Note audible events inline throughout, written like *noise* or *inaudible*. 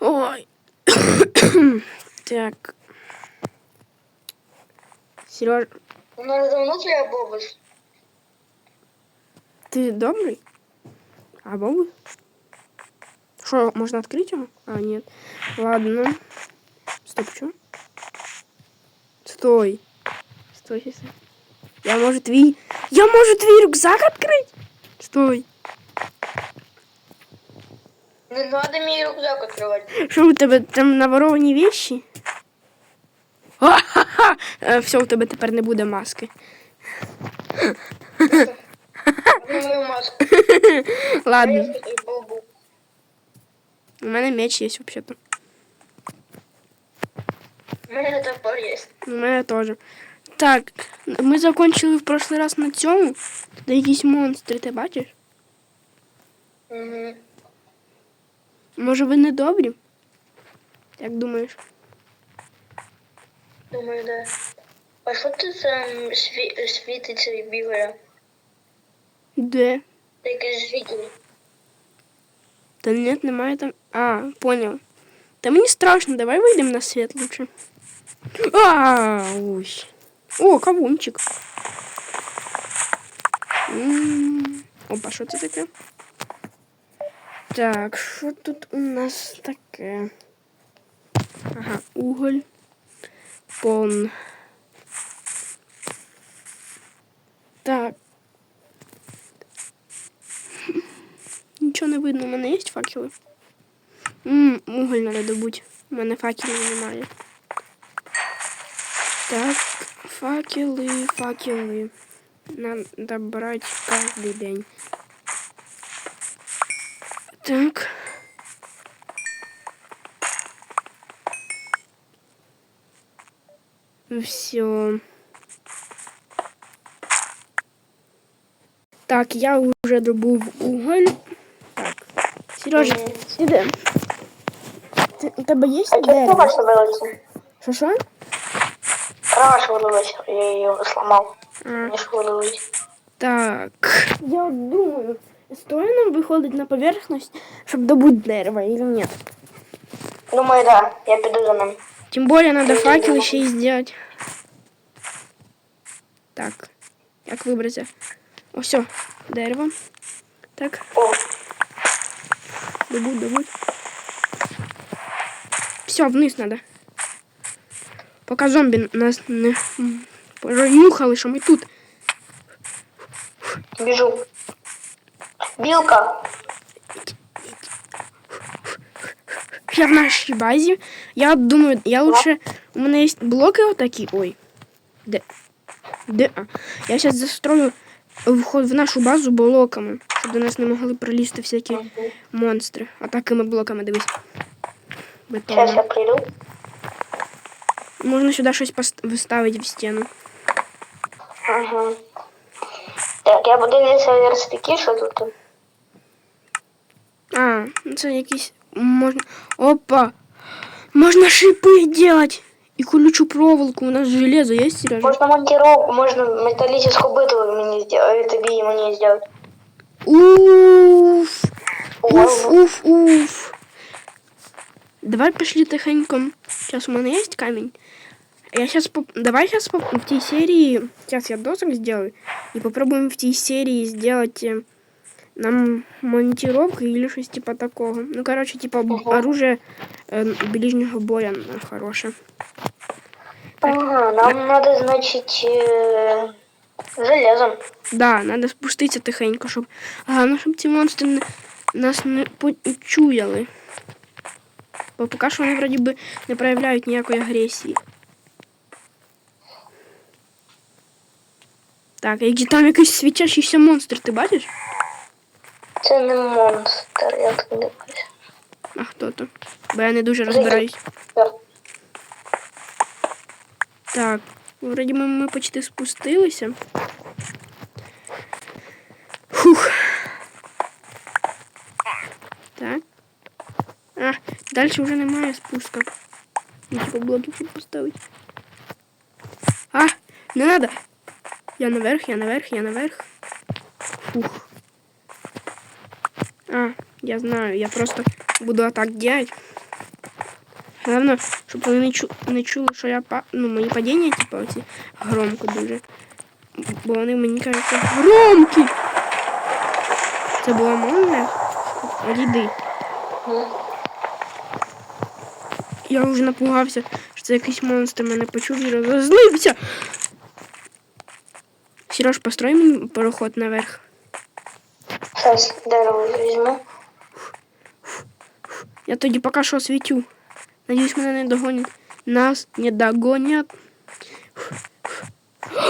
Ой. *coughs* так. Сереж, У нас давно твоя бабусь. ты добрый? А бабу? Что, можно открыть его? А, нет. Ладно. Стоп, что? Стой. Стой, стой. Я, может, твій... Я, можу твій рюкзак открыть? Стой. Не надо мій рюкзак відкривати. Що у тебе там наворовані вещи? Е, Все, у тебе тепер не буде маски. Мою маску. Ладно, у мене меч є взагалі-то. У мене топор є. У мене теж. Так, ми закончили в прошлий раз на цьому. Тут якісь монстри, ти бачиш? Угу. Може ви не добрі? Як думаєш? Думаю, да. А що ти там сві... світиться і бігає? Де? Якийсь житель. Та ні, немає там. А, понял. Та мені страшно, давай вийдемо на світ лучше. А, ой. О, кавунчик. М, Опа, що це таке? Так, що тут у нас таке? Ага, уголь. Пон. Так. Нічого не видно, у мене є факели? Ммм, уголь треба добути. У мене факелів немає. Так, факели, факели. Надо брати кожен день. Так. Все. Так, я вже добув уголь. Так. Сережа, іди. Ти- У тебе є чого дерево? трава шевелиться? Що що? Трава шевелилась, я її сломав. А, Не шевелилась. так. Я от думаю, стоит нам виходить на поверхность, щоб добути дерево или нет? Думаю, да. Я піду за ним. Тем более надо факел еще и сделать. Так, як вибратися? О, все, дерево. Так, О, добудь, добудь. Все, вниз надо. Пока зомби нас не пронюхали, що ми тут. біжу. Білка. Я в нашій базі. Я думаю, я лучше. У мене є блоки отакі. Ой. Де? Де? А. Я зараз застрою вход в нашу базу блоками, щоб до нас не могли пролізти всякі монстри. А такими блоками дивись. Зараз я прийду. Можна сюди щось виставити в стіну. Ага. Так, я буду дивитися верстаки, що тут. А, ну це якісь. Можна. Опа! Можна шипи делать! І колючу проволоку. У нас железо є, Сережа? Можна монтировку, можна металлическую битву мені сделать, тобі мені сделать. Уф! Уф, Ого. уф, уф. Давай пошли тихенько. Сейчас у меня есть камень. Я сейчас поп... Давай сейчас поп... в tej серии... Сейчас я досок сделаю. И попробуем в tej серии сделать э, нам монтировку или что типа такого. Ну, короче, типа б- Ага. оружие э, ближнего боя э, хорошее. Ага, нам надо, значить, е, железом. Да, надо спуститися тихенько, щоб... Головне, щоб ці монстри не... нас не почуяли. Бо поки що вони вроді би не проявляють ніякої агресії. Так, а які там якийсь свічащийся монстр, ти бачиш? Це не монстр, я так не. А хто то? Бо я не дуже розбираюсь. Так, вроді ми, ми почти спустилися. Фух. Так. А, далі вже немає спуска. Ну, типу блоки щоб поставити. А, не надо. Я наверх, я наверх, я наверх. Фух. А, я знаю, я просто буду так делать. Головне, щоб вони не, чу, не чули, що я па... ну, мої падіння, типу, оці громко дуже. Бо вони мені кажуться громкі. Це була молния? Ріди. Мгм. Я вже напугався, що це якийсь монстр мене почув і розозлився. Сереж, построй мені пароход наверх. Зараз дерево візьму. Я тоді поки що світю. Надіюсь, мене не догонять. Нас не догонять.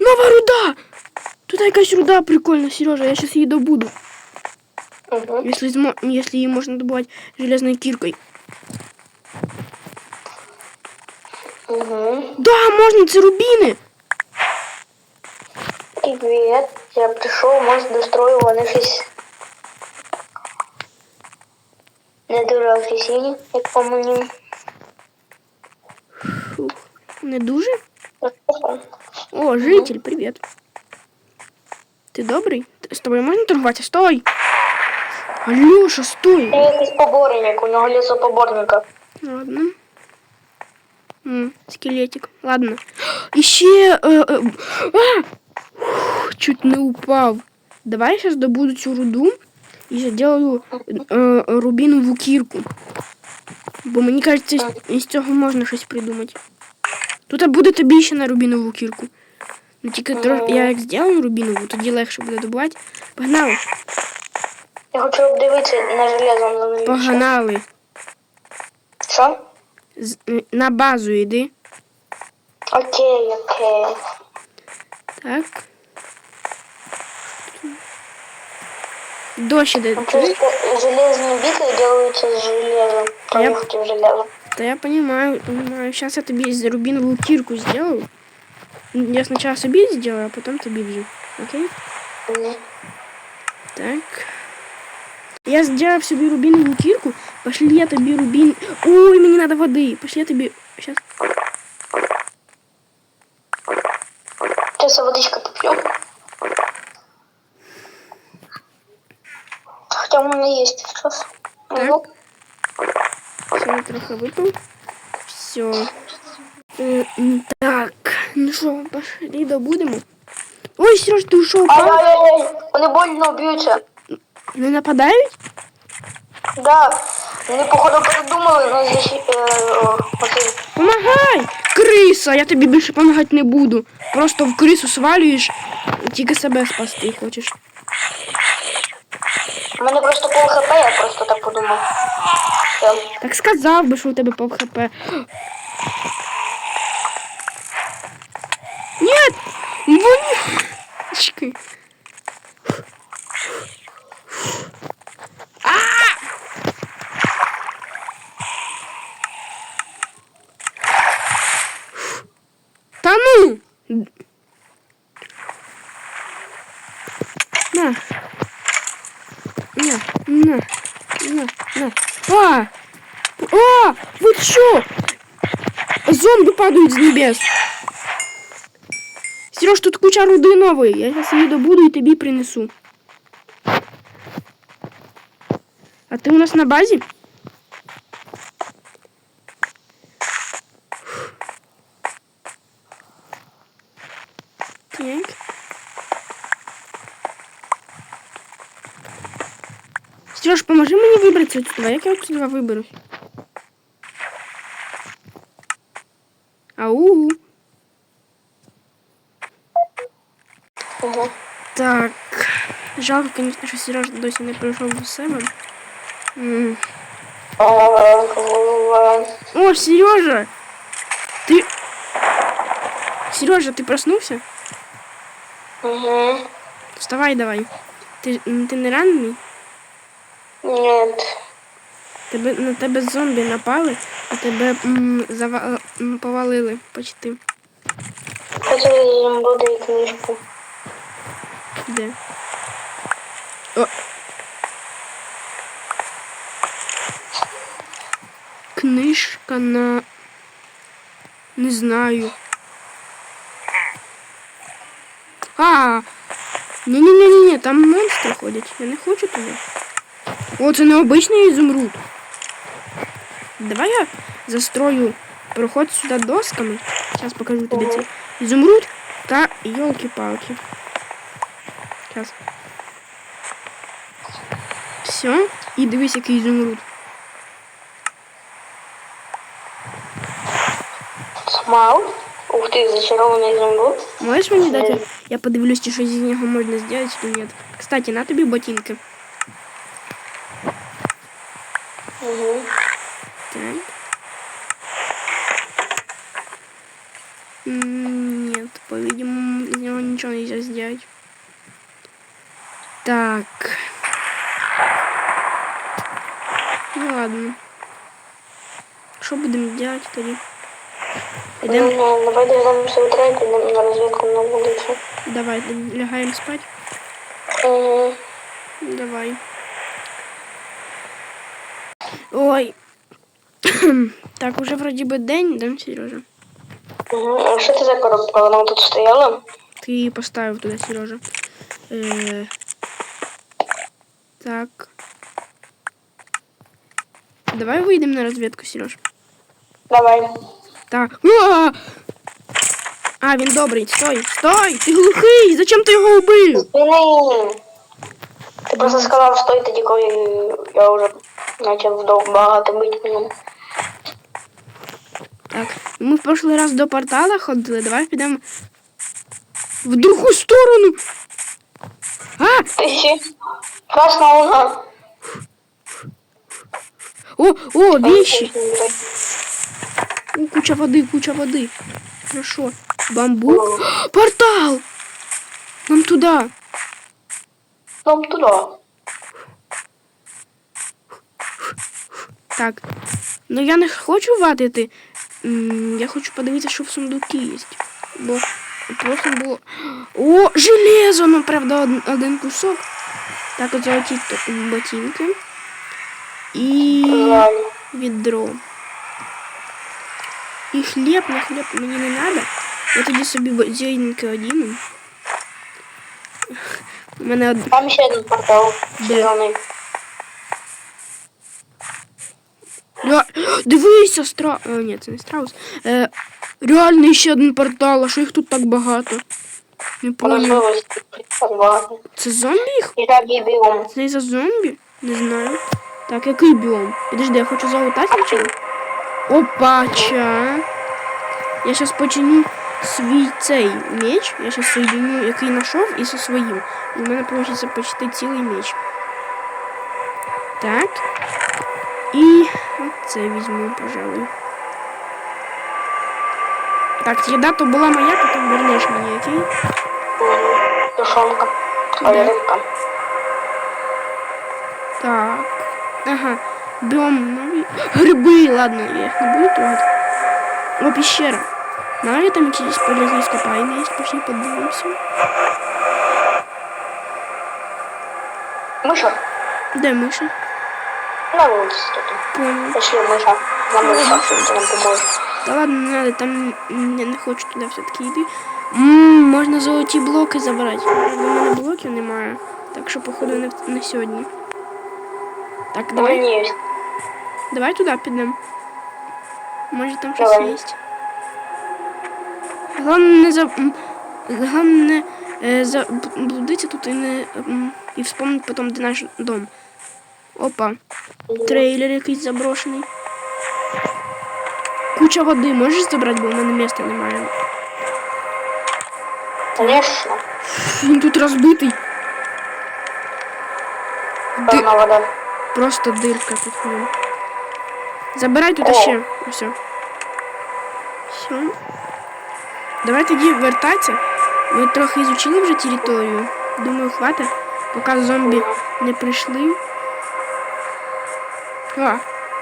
Нова руда! Тут якась руда прикольна, Сережа, я сейчас її добуду. Угу. Если, змо- если її можна добувати железной кіркою. Угу. Да, можна, це рубіни! Привіт. Я прийшов, може дострою вони щось. Не дуже офіційні, як по мені. Фух, не дуже? О, житель, привіт. Ти добрий? Т- З тобою можна торгуватися? Стой! Алюша, стой! Я якийсь поборник, у нього лісопоборника. Ладно. М, скелетик. Ладно. *gasps* Еще... Э, э, а! Фух, *gasps* чуть не упав. Давай я сейчас добуду цю руду І сделаю э, рубінову кірку. Бо мені кажеться, із, із цього можна щось придумати. Тут буде тобі ще на рубінову кірку. Ну тільки тро... я як зроблю рубінову, тоді легше буде добувати. Погнали. Я хочу обдивитися на железо. Погнали. Що? З- на базу йди. Окей, окей. Так. Ну, Просто железные биты делаются с железом. А я- железо. Да я понимаю, понимаю. Сейчас я тебе из рубиновую кирку сделаю. Я сначала себе сделаю, а потом тебе бью. Окей? Мгм. Так. Я сделал себе рубиновую кирку. Пошли я тебе рубин... Ой, мне надо воды. Пошли я тебе... Сейчас. Сейчас я водичка попью. Хотя у меня есть сейчас. Так. Ну, Все, я трохи выпил. Все. Так. Ну что, пошли добудемо. Ой, Сереж, ты ушел. Ай-яй-яй, вони больно б'ються. Не нападають? Да, вони походу передумали на защи... Е, о, оцей. Помагай! Криса! Я тобі більше допомагати не буду. Просто в крису свалюєш тільки себе спасти хочеш. У мене просто пол хп, я просто так подумав. Все. Так сказав би, що у тебе пол хп. Нет! А! Вы чё? Зомби падают с небес. Сереж, тут куча руди нової. Я зараз її добуду і тобі принесу. А ти у нас на базі? Так. Сереж, поможи мені вибратися отсюда. Як я отсюда виберусь? Ау. Угу. Так. Жалко, конечно, що Сережа досі не прийшов до себе. М. О, Сережа! Ты... Сережа, ты проснулся? Угу. Вставай давай. Ти, м, ти не ранений? Нет. Тебе, на тебе зомбі напали, і тебе м, зава, м, повалили почти. Хотя я буду и книжку. Де? О. Книжка на. Не знаю. А. Ні-ні-ні, там монстри ходять. Я не хочу туди. О, це необичний ізумруд. давай я застрою проход сюда досками. Сейчас покажу тебе ці. Изумруд та елки-палки. Сейчас. Все. І дивись, який ізумруд. Смайл. Ух ты, зачарованный изумруд. Можеш мені дати? Я подивлюсь, чи щось з нього можна зробити, чи ні. Кстати, на тобі ботинки. Так. Ну ладно. Что будем делать тоді? Идем, Ну, давай дождемся утра и пойдем на разведку на улицу. давай, лягаем спать. Угу. Давай. Ой. *coughs* так, уже вроде бы день, да, Сережа? Угу. А что это за коробка? Она тут стояла? Ты поставил туда, Сережа. Э, так. Давай выйдем на разведку, Сереж. Давай. Так. А! А, він добрий. Стой, стой! Ти глухий! Зачем ти його убив? Блин. Ти просто сказав, стой тоді, коли я вже почав багато бити по ньому. Так. Ми в прошлый раз до портала ходили. Давай підемо в другу сторону. А! Ти ще красна луна. О, о, вещи! О, куча воды, куча воды. Хорошо. Бамбук. Портал! Нам туда. Нам туди. Так. Ну я не хочу вадити. Я хочу подивитися, що в сундукі є. Бо просто було. О, железо! Ну, правда, один кусок. Так, от золоті ботинки. І відро. І хліб, на хліб мені не треба. Я тоді собі зелененький одіну. У мене од... Там ще один портал. Зелений. Ре... *gasps* Дивися, стра... О, ні, це не страус. Е, реально ще один портал, а що їх тут так багато? Не понял. Це зомбі їх? Це за зомбі? Не знаю. Так, який біом? Підожди, я хочу залутати нічого. Опача. Я зараз починю свій цей меч. Я зараз соєдиню, який знайшов, і зі своїм. І в мене вийде почти цілий меч. Так. І це візьму, пожалуй. Так, їда то була моя, потім вернеш мені, окей? Тушонка. Да. Ой, рибка. Так. Ага. Біом нові. Гриби, ладно, я їх не буду трогати. О, пещера. Мало ли там якісь полезні ископаемые есть, пошли подивимося. Миша. Де миша? На вулиці тут. Понял. Пошли, Миша. Нам Миша, що ти нам поможе. Та ладно, не надо, там я не хочу туди все-таки йти. Ммм, можна золоті блоки забрати. Правда, У мене блоків немає. Так що, походу, не, в- не сьогодні. Так, давай. мене є. Давай туди підемо. Може там щось Давай. є. Головне не за. Головне не е, заблудитися тут і не і вспомнити потім, де наш дом. Опа. Трейлер якийсь заброшений. Куча води можеш забрати, бо в мене місця немає. Конечно. Він тут розбитий. Ди- вода. Просто дирка тут в ньому. Забирай тут О. ще. Все. Все. Давай тоді вертатися. Ми трохи ізучили вже територію. Думаю, хватить. Поки зомбі не прийшли. А,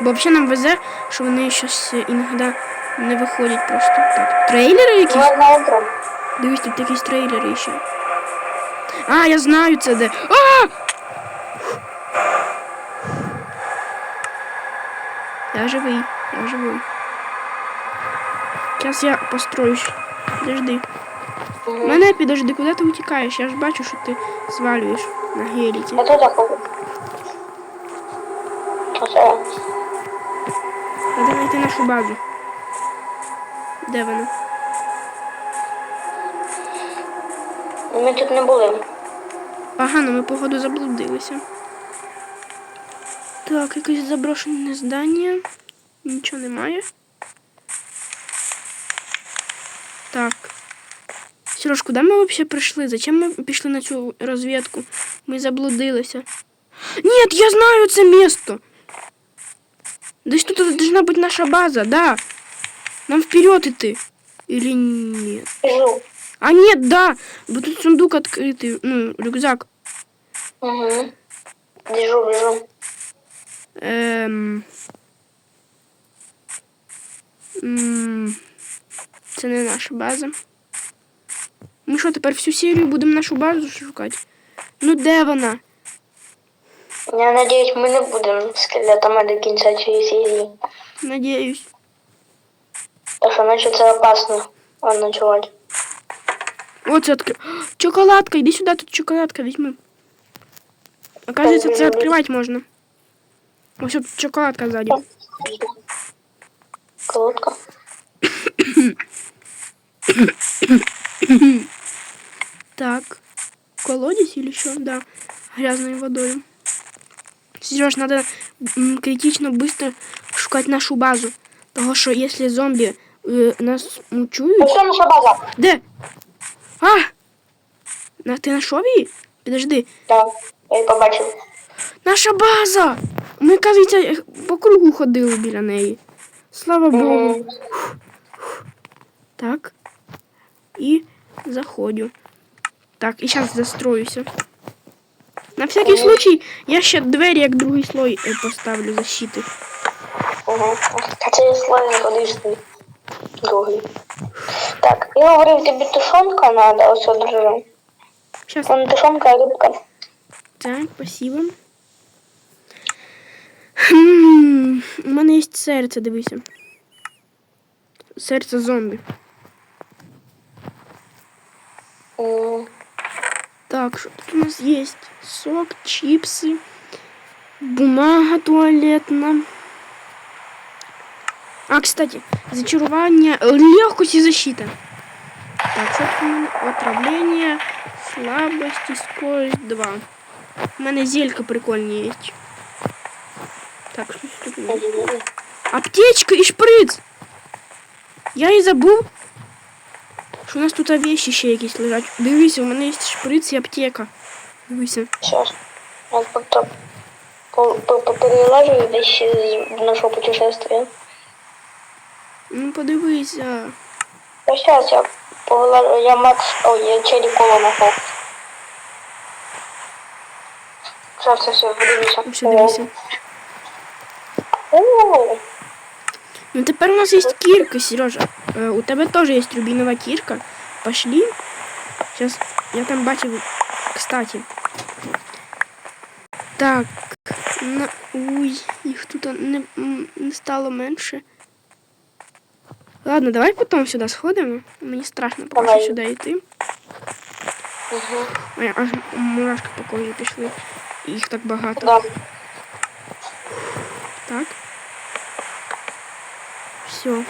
бо взагалі нам везе, що вони щось іноді не виходять просто. Так. Трейлери якісь? Утро. Дивись, тут якісь трейлери ще. А, я знаю це де. А! Я живий, я живий. Зараз я построюсь. Подожди. Мене підожди, куди ти утікаєш? Я ж бачу, що ти свалюєш на геліті. Я тут такого. Нашу базу. Де вона? Ми тут не були. Ага, ну ми походу заблудилися. Так, якесь заброшене здання. Нічого немає. Так. Сереж, куди ми взагалі прийшли? Зачем ми пішли на цю розвідку? Ми заблудилися. Ні, я знаю це місто. Десь тут должна бути наша база, да. Нам вперед іти. Или нет? А нет, да. Бо тут сундук відкритий, ну, рюкзак. Угу. Біжу, біжу. Ем... М, Це не наша база. Ми що, тепер всю серію будемо нашу базу шукати? Ну де вона? Я надіюсь, ми не будемо скелетами до кінця цієї серії. Надіюсь. Так що наче це опасно а, ночувати. О, це відкри... Чоколадка, іди сюди, тут чоколадка візьми. Оказується, це відкривати можна. Ось тут чоколадка ззаді. Колодка. Так. Колодец или что? Да. Грязной водой. Сереж, надо критично быстро шукати нашу базу. Того, що якщо зомбі е, нас мучують. Ось це наша база. Де? А! На, ти знайшов її? Підожди. Так, я її побачив. Наша база! Ми, кажеться, по кругу ходили біля неї. Слава Богу. Мгм. Так. І заходжу. Так, і зараз застроюся. На всякий случай я ще двері як другий слой е, поставлю защити. Угу. А це слой не подивишся. Другий. Так, я говорив, тобі тушонка треба, ось одразу. Сейчас. Вон тушонка і рибка. Так, спасибо. Хм, у мене є серце, дивися. Серце зомбі. Так, что тут у нас есть? Сок, чипсы, бумага туалетна. А, кстати, зачарование, легкость и защита. Так, что? Отравление, слабость и скорость 2. У мене зелька прикольнее есть. Так, что тут? Аптечка и шприц! Я і забув, що у нас тут вещи ще якісь лежать. Дивися, у мене є шприц і аптека. Дивися. Сейчас. Я перелажу десь з нашого путешествия. Ну подивися. А сейчас я повилажу, я Макс, ой, я Черри Кола знайшов. Все, все, все, подивися. Все, дивися. О, Ну тепер у нас є кірка, Сережа. Е, у тебе теж є рубінова кірка. Пошли. Сейчас я там бачив. Кстати. Так. На... Ой, їх тут не, не стало менше. Ладно, давай потім сюди сходимо. Мені страшно поки сюди йти. Угу. Аж мурашки по кожі пішли. Їх так багато. Да. Так. Все.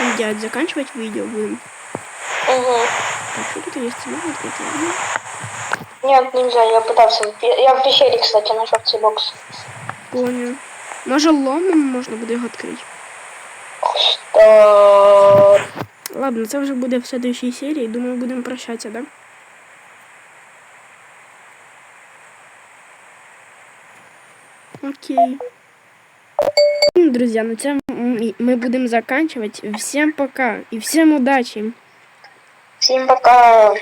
Что будем делать? Заканчивать видео будем. Угу. Так, что тут есть? Можно открыть? Нет, нельзя, я пытался. в пе- Я в пещере, кстати, нашел цей бокс. Понял. Може ломом можна буде його відкрити. Что? Ладно, це вже буде в следующей серії. Думаю, будемо прощатися, да? Окей. Ну, Друзья, на цьому м- будем заканчивать. Всем пока и всем удачи! Всем пока.